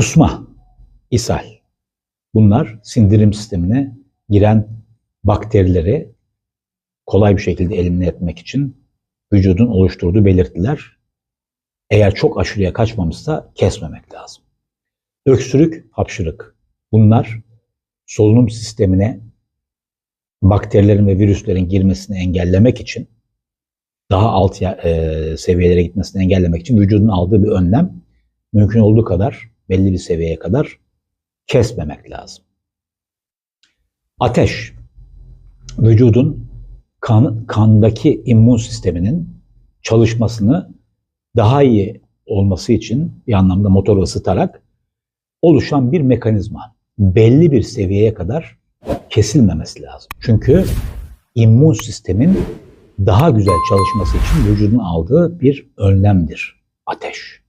Kusma, ishal. Bunlar sindirim sistemine giren bakterileri kolay bir şekilde elimine etmek için vücudun oluşturduğu belirtiler. Eğer çok aşırıya kaçmamışsa kesmemek lazım. Öksürük, hapşırık. Bunlar solunum sistemine bakterilerin ve virüslerin girmesini engellemek için daha alt e, seviyelere gitmesini engellemek için vücudun aldığı bir önlem mümkün olduğu kadar belli bir seviyeye kadar kesmemek lazım. Ateş vücudun kan, kandaki immün sisteminin çalışmasını daha iyi olması için bir anlamda motoru ısıtarak oluşan bir mekanizma. Belli bir seviyeye kadar kesilmemesi lazım. Çünkü immün sistemin daha güzel çalışması için vücudun aldığı bir önlemdir ateş.